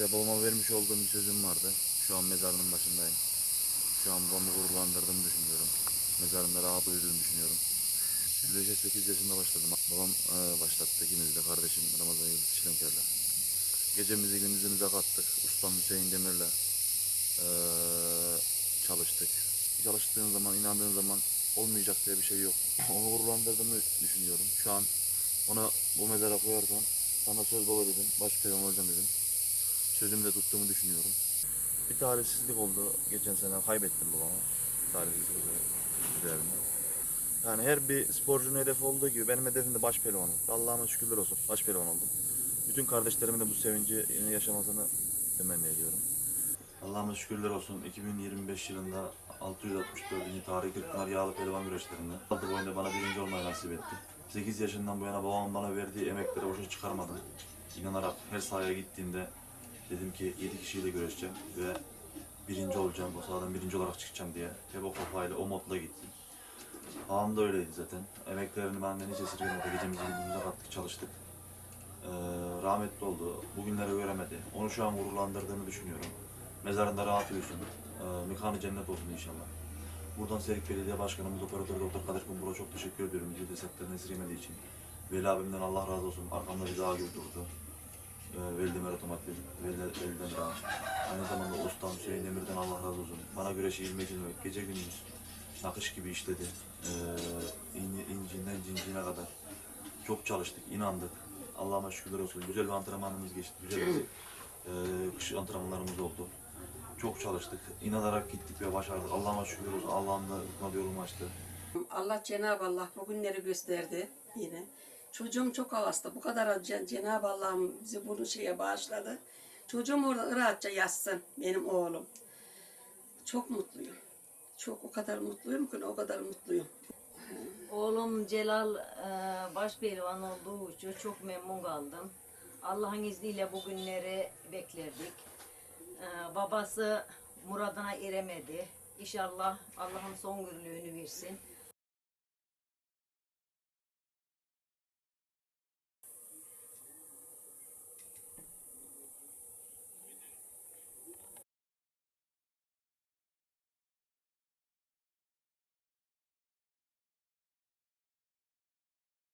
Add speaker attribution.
Speaker 1: İşte babama vermiş olduğum bir sözüm vardı. Şu an mezarının başındayım. Şu an babamı gururlandırdığımı düşünüyorum. Mezarında rahat uyuduğunu düşünüyorum. Güreşe 8 yaşında başladım. Babam e, başlattı ikimiz de kardeşim Ramazan Yıldız Çilenker'le. Gecemizi gündüzümüze kattık. Ustam Hüseyin Demir'le e, çalıştık. Çalıştığın zaman, inandığın zaman olmayacak diye bir şey yok. Onu gururlandırdığımı düşünüyorum. Şu an ona bu mezara koyarsam sana söz baba dedim. Baş olacağım dedim. Sözümü de tuttuğumu düşünüyorum. Bir talihsizlik oldu. Geçen sene kaybettim babamı. Talihsizlik üzerinden. Yani her bir sporcunun hedefi olduğu gibi benim hedefim de baş pehlivanlık. Allah'ıma şükürler olsun baş pehlivan oldum. Bütün kardeşlerimin de bu sevinci yaşamasını temenni ediyorum. Allah'ıma şükürler olsun 2025 yılında 664. Tarih Kırkpınar Yağlı Pehlivan Güreşlerinde 6 boyunda bana birinci olmayı nasip etti. 8 yaşından bu yana babamın bana verdiği emekleri boşa çıkarmadım. İnanarak her sahaya gittiğimde dedim ki 7 kişiyle güreşeceğim ve birinci olacağım, o sahadan birinci olarak çıkacağım diye hep o kafayla, o modla gittim. Ağam da öyleydi zaten. Emeklerini benden hiç esirgemedi. Gecemizi gündüzümüze kattık, çalıştık. Ee, rahmetli oldu. Bugünleri göremedi. Onu şu an gururlandırdığını düşünüyorum. Mezarında rahat uyusun. Ee, mekanı cennet olsun inşallah. Buradan Serik Belediye Başkanımız Operatör Doktor Kadir Kumbur'a çok teşekkür ediyorum. Bizi desteklerini esirgemediği için. Veli abimden Allah razı olsun. Arkamda bizi ağa gibi. Ee, Veli Demir Otomotiv, Veli, Veli Demir Ağa. Aynı zamanda ustam Hüseyin Demir'den Allah razı olsun. Bana güreşi ilmek ilmek, gece gündüz nakış gibi işledi. Ee, in- cinciğine kadar. Çok çalıştık, inandık. Allah'ıma şükürler olsun. Güzel bir antrenmanımız geçti. Güzel bir e, kış antrenmanlarımız oldu. Çok çalıştık. İnanarak gittik ve başardık. Allah'ıma şükürler olsun. Allah'ım da hikmet yolumu açtı.
Speaker 2: Allah Cenab-ı Allah bugünleri gösterdi yine. Çocuğum çok hasta. Bu kadar Cen- Cenab-ı Allah'ım bizi bunu şeye bağışladı. Çocuğum orada rahatça yatsın benim oğlum. Çok mutluyum. Çok o kadar mutluyum ki o kadar mutluyum.
Speaker 3: Oğlum Celal e, baş pehlivan olduğu için çok memnun kaldım. Allah'ın izniyle bugünleri beklerdik. E, babası muradına eremedi. İnşallah Allah'ın son gürlüğünü versin.